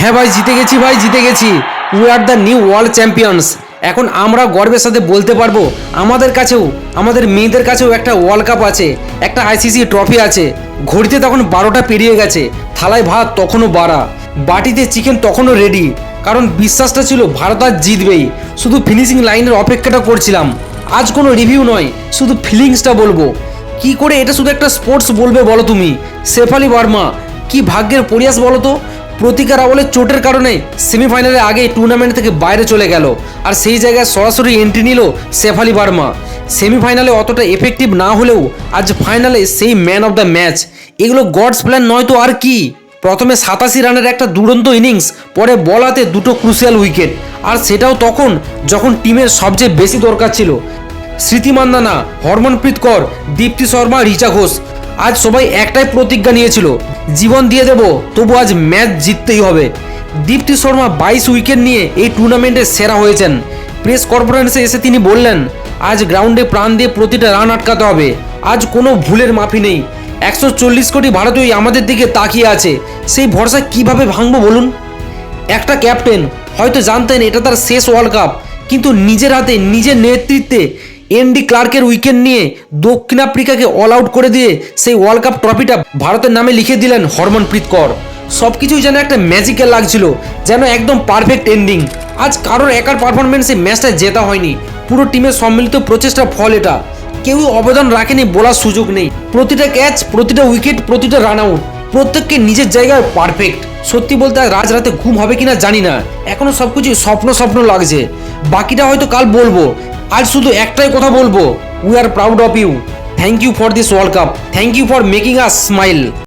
হ্যাঁ ভাই, জিতে গেছি ভাই, জিতে গেছি। We are the new world champions এখন আমরা গর্বের সাথে বলতে পারব, আমাদের কাছেও, আমাদের মেয়েদের কাছেও একটা ওয়ার্ল্ড কাপ আছে, একটা আইসিসি ট্রফি আছে। ঘড়িতে তখন বারোটা পেরিয়ে গেছে, থালায় ভাত তখনও বাড়া, বাটিতে চিকেন তখনও রেডি কারণ বিশ্বাসটা ছিল ভারত আর জিতবেই। শুধু ফিনিশিং লাইনের অপেক্ষাটা করছিলাম। আজ কোনো রিভিউ নয়, শুধু ফিলিংসটা বলব। কি করে এটা শুধু একটা স্পোর্টস বলবে বলো তুমি? শেফালি বার্মা কি ভাগ্যের পরিয়াস বলো তো? প্রতিকার রাওয়ালের চোটের কারণে সেমিফাইনালের আগে টুর্নামেন্ট থেকে বাইরে চলে গেল। আর সেই জায়গায় সরাসরি এন্ট্রি নিল শেফালি বার্মা। সেমিফাইনালে অতটা এফেক্টিভ না হলেও আজ ফাইনালে সেই ম্যান অফ দ্য ম্যাচ এগুলো গডস প্ল্যান নয় তো আর কি? প্রথমে সাতাশি রানের একটা দুরন্ত ইনিংস পরে বল হাতে দুটো ক্রুশিয়াল উইকেট আর সেটাও তখন যখন টিমের সবচেয়ে বেশি দরকার ছিল। স্মৃতি মান্দানা, হরমনপ্রীত কর, দীপ্তি শর্মা, রিচা ঘোষ। আজ সবাই একটাই প্রতিজ্ঞা নিয়েছিল, জীবন দিয়ে দেব, তবু আজ ম্যাচ জিততেই হবে। দীপ্তি শর্মা বাইশ উইকেট নিয়ে এই টুর্নামেন্টে সেরা হয়েছেন। প্রেস কনফারেন্সে এসে তিনি বললেন, আজ গ্রাউন্ডে প্রাণ দিয়ে প্রতিটা রান আটকাতে হবে। আজ কোনো ভুলের মাফি নেই। একশো চল্লিশ কোটি ভারতীয় আমাদের দিকে তাকিয়ে আছে। সেই ভরসা কীভাবে ভাঙবো বলুন? একটা ক্যাপ্টেন হয়তো জানতেন এটা তার শেষ ওয়ার্ল্ড কাপ, কিন্তু নিজের হাতে, নিজের নেতৃত্বে এনডি ক্লার্কের উইকেট নিয়ে দক্ষিণ আফ্রিকাকে অল আউট করে দিয়ে সেই ওয়ার্ল্ড কাপ ট্রফিটা ভারতের নামে লিখে দিলেন হরমনপ্রীত কর। সব কিছুই যেন একটা ম্যাজিক্যাল লাগছিল, যেন একদম পারফেক্ট এন্ডিং আজ কারোর একার পারফরমেন্সে ম্যাচটা জেতা হয়নি। পুরো টিমের সম্মিলিত প্রচেষ্টার ফল এটা। কেউ অবদান রাখেনি বলার সুযোগ নেই। প্রতিটা ক্যাচ প্রতিটা উইকেট প্রতিটা রান আউট প্রত্যেককে নিজের জায়গায় পারফেক্ট সত্যি বলতে রাজ রাতে ঘুম হবে কিনা জানি না। এখনও সবকিছু স্বপ্ন স্বপ্ন লাগছে। বাকিটা হয়তো কাল বলব। আজ শুধু একটাই কথা বলব we are proud of you thank you for this world cup thank you for making us smile